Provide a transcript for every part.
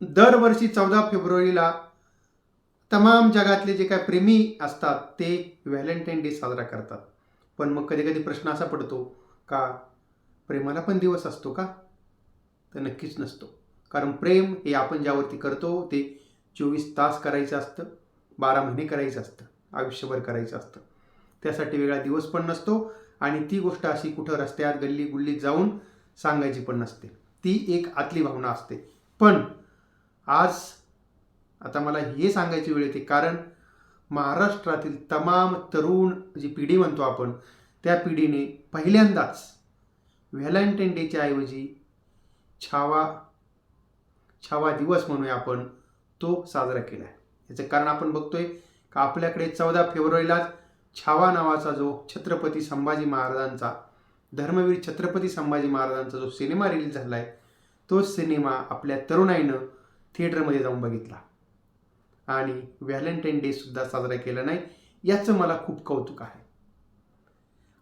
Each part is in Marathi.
दरवर्षी चौदा फेब्रुवारीला तमाम जगातले जे काय प्रेमी असतात ते व्हॅलेंटाईन डे साजरा करतात. पण मग कधी कधी प्रश्न असा पडतो का प्रेमाला पण दिवस असतो का? तर नक्कीच नसतो. कारण प्रेम हे आपण ज्यावरती करतो ते चोवीस तास करायचं असतं बारा महिने करायचं असतं आयुष्यभर करायचं असतं. त्यासाठी वेगळा दिवस पण नसतो आणि ती गोष्ट अशी कुठं रस्त्यात गल्ली गुल्लीत जाऊन सांगायची पण नसते. ती एक आतली भावना असते. पण आज आता मला हे सांगायची वेळ येते कारण महाराष्ट्रातील तमाम तरुण जी पिढी म्हणतो आपण त्या पिढीने पहिल्यांदाच व्हॅलेंटाईन डेच्या ऐवजी छावा छावा दिवस म्हणूया आपण तो साजरा केला आहे याचं कारण आपण बघतोय का आपल्याकडे चौदा फेब्रुवारीलाच छावा नावाचा जो छत्रपती संभाजी महाराजांचा धर्मवीर छत्रपती संभाजी महाराजांचा जो सिनेमा रिलीज झाला आहे तो सिनेमा आपल्या तरुणाईनं थिएटरमध्ये जाऊन बघितला. आणि व्हॅलेंटाईन डे सुद्धा साजरा केला नाही याचं मला खूप कौतुक आहे.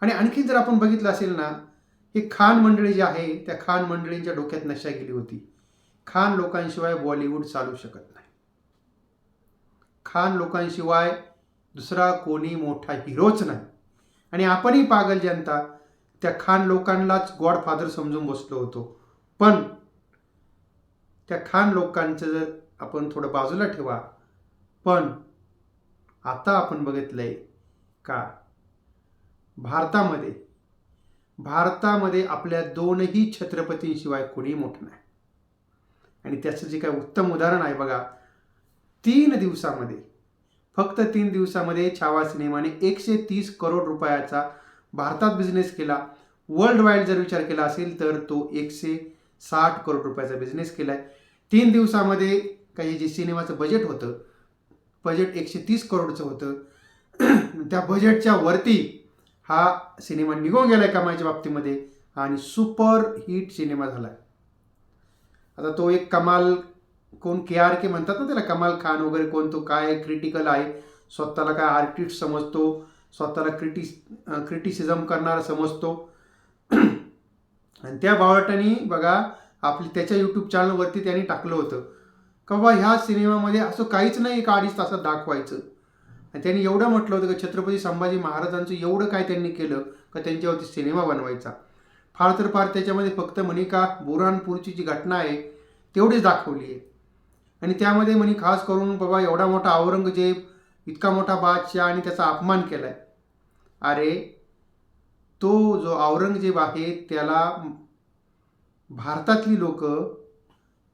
आणि आणखी जर आपण बघितलं असेल ना हे खान मंडळी जे आहे त्या खान मंडळींच्या डोक्यात नशा गेली होती. खान लोकांशिवाय बॉलिवूड चालू शकत नाही. खान लोकांशिवाय दुसरा कोणी मोठा हिरोच नाही. आणि आपणही पागल जनता त्या खान लोकांनाच गॉडफादर समजून बसलो होतो. पण त्या खान लोकांचं जर आपण थोडं बाजूला ठेवा पण आता आपण बघितलंय का? भारतामध्ये भारतामध्ये आपल्या दोनही छत्रपतींशिवाय कोणी मोठं नाही. आणि त्याचं जे काय उत्तम उदाहरण आहे बघा तीन दिवसामध्ये फक्त तीन दिवसामध्ये छावा सिनेमाने एकशे तीस करोड रुपयाचा भारतात बिझनेस केला. वर्ल्ड वाईड जर विचार केला असेल तर तो एकशे साठ करोड रुपयाचा बिझनेस केला आहे तीन दिवसामध्ये काही जे सिनेमाचं बजेट होतं बजेट एकशे तीस करोडचं होतं. त्या बजेटच्या वरती हा सिनेमा निघून गेला आहे कमाईच्या बाबतीमध्ये आणि सुपर हिट सिनेमा झाला आहे आता तो एक कमाल कोण के आर के म्हणतात ना त्याला कमाल खान वगैरे कोण तो काय क्रिटिकल आहे स्वतःला काय आर्टिस्ट समजतो स्वतःला क्रिटिस क्रिटिसिझम करणारा समजतो. आणि त्या बावटाने बघा आपली त्याच्या यूट्यूब चॅनलवरती त्यांनी टाकलं होतं. का बाबा ह्या सिनेमामध्ये असं काहीच नाही एक अडीच तासात दाखवायचं? आणि त्यांनी एवढं म्हटलं होतं की छत्रपती संभाजी महाराजांचं एवढं काय त्यांनी केलं का त्यांच्यावरती सिनेमा बनवायचा? फार तर फार त्याच्यामध्ये फक्त म्हणे का जी घटना आहे तेवढीच दाखवली आहे. आणि त्यामध्ये म्हणे खास करून बाबा एवढा मोठा औरंगजेब इतका मोठा बादशाह आणि त्याचा अपमान केला आहे अरे तो जो औरंगजेब आहे त्याला भारतातली लोक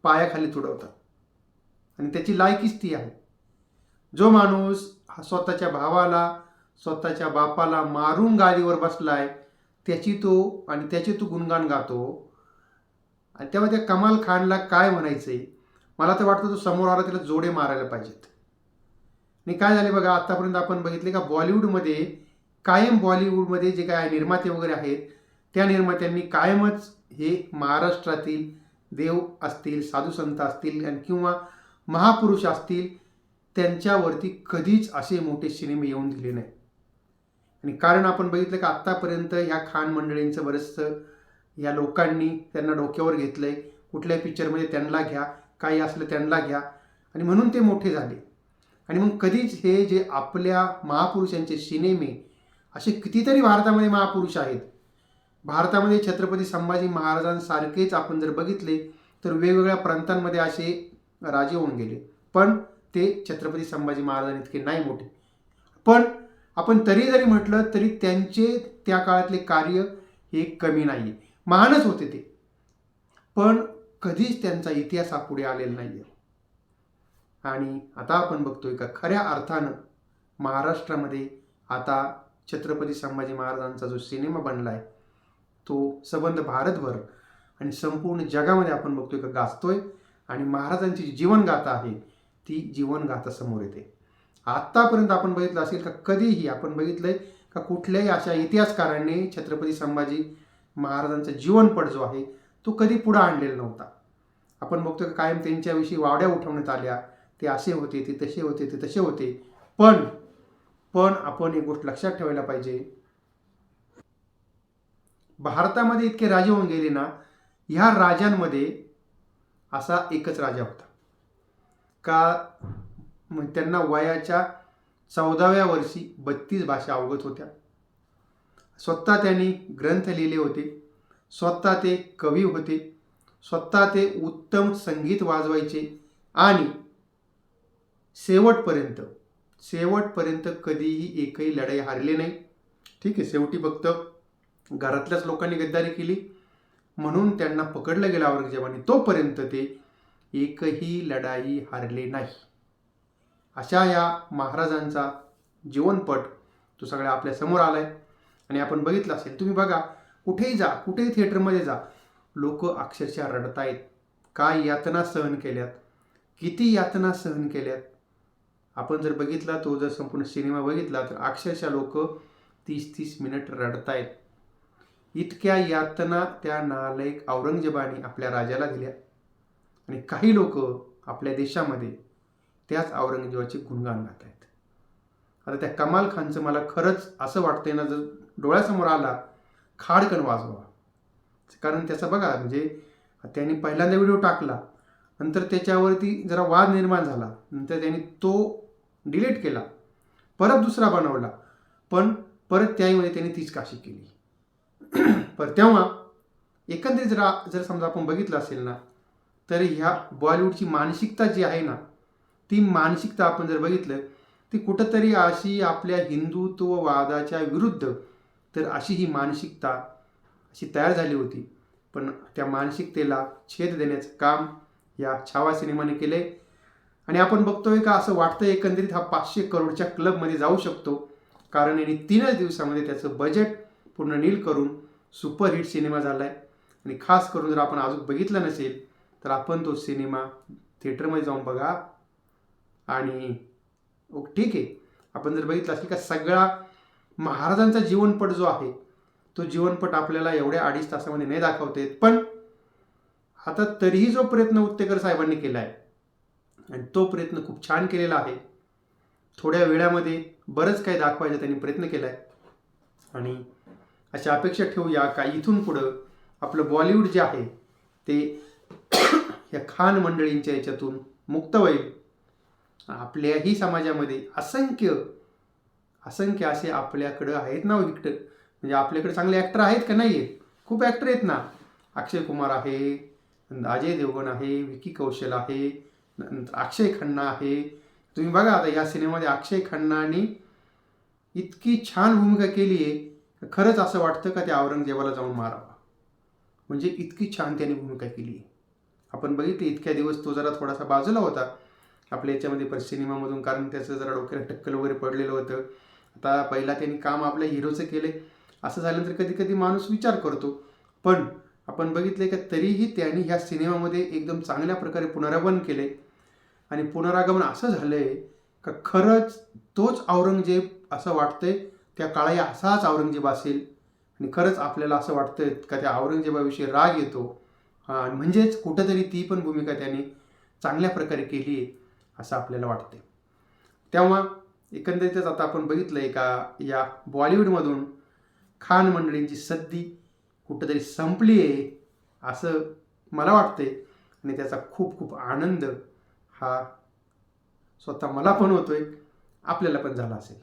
पायाखाली तुडवतात. आणि त्याची लायकीच ती आहे. जो माणूस हा स्वतःच्या भावाला स्वतःच्या बापाला मारून गादीवर आहे त्याची तो आणि त्याचे तो गुणगान गातो. आणि तेव्हा त्या कमाल खानला काय म्हणायचंय? मला तर वाटतं तो समोर आला त्याला जोडे मारायला पाहिजेत. आणि काय झाले बघा आत्तापर्यंत आपण बघितले का बॉलिवूडमध्ये कायम बॉलिवूडमध्ये जे काय निर्माते वगैरे आहेत त्या निर्मात्यांनी कायमच हे महाराष्ट्रातील देव असतील साधू संत असतील आणि किंवा महापुरुष असतील त्यांच्यावरती कधीच असे मोठे सिनेमे येऊन दिले नाही आणि कारण आपण बघितलं का आत्तापर्यंत ह्या खान मंडळींचं बरंचसं या लोकांनी त्यांना डोक्यावर घेतलं आहे कुठल्याही पिक्चरमध्ये त्यांना घ्या काही असलं त्यांना घ्या. आणि म्हणून ते मोठे झाले. आणि मग कधीच हे जे आपल्या महापुरुषांचे सिनेमे असे कितीतरी भारतामध्ये महापुरुष आहेत. भारतामध्ये छत्रपती संभाजी महाराजांसारखेच आपण जर बघितले तर वेगवेगळ्या प्रांतांमध्ये असे राजे होऊन गेले. पण ते छत्रपती संभाजी महाराजां इतके नाही मोठे. पण आपण तरी जरी म्हटलं तरी त्यांचे त्या काळातले कार्य हे कमी नाही महानच होते ते. पण कधीच त्यांचा इतिहास हा पुढे आलेला नाही आहे आणि आता आपण बघतोय का खऱ्या अर्थानं महाराष्ट्रामध्ये आता छत्रपती संभाजी महाराजांचा जो सिनेमा बनला आहे तो सबंध भारतभर आणि संपूर्ण जगामध्ये आपण बघतोय का गाजतोय आणि महाराजांची जी जीवनगाथा आहे ती जीवनगाथा समोर येते. आत्तापर्यंत आपण बघितलं असेल का कधीही आपण बघितलंय का कुठल्याही अशा इतिहासकारांनी छत्रपती संभाजी महाराजांचा जीवनपट जो आहे तो कधी पुढे आणलेला नव्हता. आपण बघतो का कायम त्यांच्याविषयी वावड्या उठवण्यात आल्या ते असे होते ते तसे होते ते तसे होते. पण पण आपण एक गोष्ट लक्षात ठेवायला पाहिजे. भारतामध्ये इतके राजे होऊन गेले ना ह्या राजांमध्ये असा एकच राजा होता. का त्यांना वयाच्या चौदाव्या वर्षी बत्तीस भाषा अवगत होत्या. स्वतः त्यांनी ग्रंथ लिहिले होते. स्वतः ते कवी होते. स्वतः ते उत्तम संगीत वाजवायचे. आणि शेवटपर्यंत शेवटपर्यंत कधीही एकही लढाई हारले नाही. ठीक आहे शेवटी फक्त घरातल्याच लोकांनी गद्दारी केली. म्हणून त्यांना पकडलं गेलं औरंगजेबाने. तोपर्यंत ते एकही लढाई हारले नाही. अशा या महाराजांचा जीवनपट तो सगळ्या आपल्यासमोर आलाय. आणि आपण बघितलं असेल तुम्ही बघा कुठेही जा कुठेही थिएटरमध्ये जा लोक अक्षरशः रडतायत. काय यातना सहन केल्यात? किती यातना सहन केल्यात? आपण जर बघितला तो जर संपूर्ण सिनेमा बघितला तर अक्षरशः लोक तीस तीस मिनिट रडतायत. इतक्या यातना त्या नालायक औरंगजेबाने आपल्या राजाला दिल्या. आणि काही लोक आपल्या देशामध्ये त्याच औरंगजेबाचे गुणगान गात आहेत आता त्या कमाल खानचं मला खरंच असं वाटतंय ना जर डोळ्यासमोर आला खाडकन वाजवा. कारण त्याचा बघा म्हणजे त्यांनी पहिल्यांदा व्हिडिओ टाकला नंतर त्याच्यावरती जरा वाद निर्माण झाला नंतर त्यांनी तो डिलीट केला. परत दुसरा बनवला. पण परत त्याहीमध्ये त्यांनी तीच काशी केली. पर तेव्हा एकंदरीत जर जर समजा आपण बघितलं असेल ना तर ह्या बॉलिवूडची मानसिकता जी आहे ना ती मानसिकता आपण जर बघितलं ती कुठंतरी अशी आपल्या हिंदुत्ववादाच्या विरुद्ध तर अशी ही मानसिकता अशी तयार झाली होती. पण त्या मानसिकतेला छेद देण्याचं काम या छावा सिनेमाने केले आणि आपण बघतोय का असं वाटतं एकंदरीत हा पाचशे करोडच्या क्लबमध्ये जाऊ शकतो. कारण यांनी तीनच दिवसामध्ये त्याचं बजेट पूर्ण नील करून सुपरहिट सिनेमा झाला आहे आणि खास करून जर आपण अजून बघितलं नसेल तर आपण तो सिनेमा थिएटरमध्ये जाऊन बघा. आणि ओ ठीक आहे. आपण जर बघितलं असेल का सगळा महाराजांचा जीवनपट जो आहे तो जीवनपट आपल्याला एवढ्या अडीच तासामध्ये नाही दाखवता येत. पण आता तरीही जो प्रयत्न उत्तेकर साहेबांनी केला आहे आणि तो प्रयत्न खूप छान केलेला आहे. थोड्या वेळामध्ये बरंच काही दाखवायचा त्यांनी प्रयत्न केला आहे आणि अशा अपेक्षा ठेवूया का इथून पुढं आपलं बॉलिवूड जे आहे ते या खान मंडळींच्या याच्यातून मुक्त होईल. आपल्याही समाजामध्ये असंख्य असंख्य असे आपल्याकडं आहेत ना हो, विकट म्हणजे आपल्याकडे चांगले ॲक्टर आहेत का नाही आहेत खूप ॲक्टर आहेत ना. अक्षय कुमार आहे अजय देवगण आहे विकी कौशल आहे अक्षय खन्ना आहे. तुम्ही बघा आता या सिनेमामध्ये अक्षय खन्नाने इतकी छान भूमिका केली आहे खरंच असं वाटतं का त्या औरंगजेबाला जाऊन मारावा? म्हणजे इतकी छान त्याने भूमिका केली आहे. आपण बघितले इतक्या दिवस तो जरा थोडासा बाजूला होता आपल्या याच्यामध्ये पण सिनेमामधून कारण त्याचं जरा डोक्याला टक्कल वगैरे पडलेलं होतं. आता पहिला त्यांनी काम आपल्या हिरोचं केले असं झाल्यानंतर कधी कधी माणूस विचार करतो. पण आपण बघितले का तरीही त्यांनी ह्या सिनेमामध्ये एकदम चांगल्या प्रकारे पुनरागमन केले आणि पुनरागमन असं झालं आहे का खरंच तोच औरंगजेब असं वाटतंय? त्या काळाही असाच औरंगजेब असेल? आणि खरंच आपल्याला असं वाटतं का त्या औरंगजेबाविषयी राग येतो? हा, म्हणजेच कुठंतरी ती पण भूमिका त्यांनी चांगल्या प्रकारे केली आहे असं आपल्याला वाटते तेव्हा एकंदरीतच आता आपण बघितलंय का या बॉलिवूडमधून खान मंडळींची सद्दी कुठंतरी संपली आहे असं मला वाटते आणि त्याचा खूप खूप आनंद हा स्वतः मला पण होतोय आपल्याला पण झाला असेल.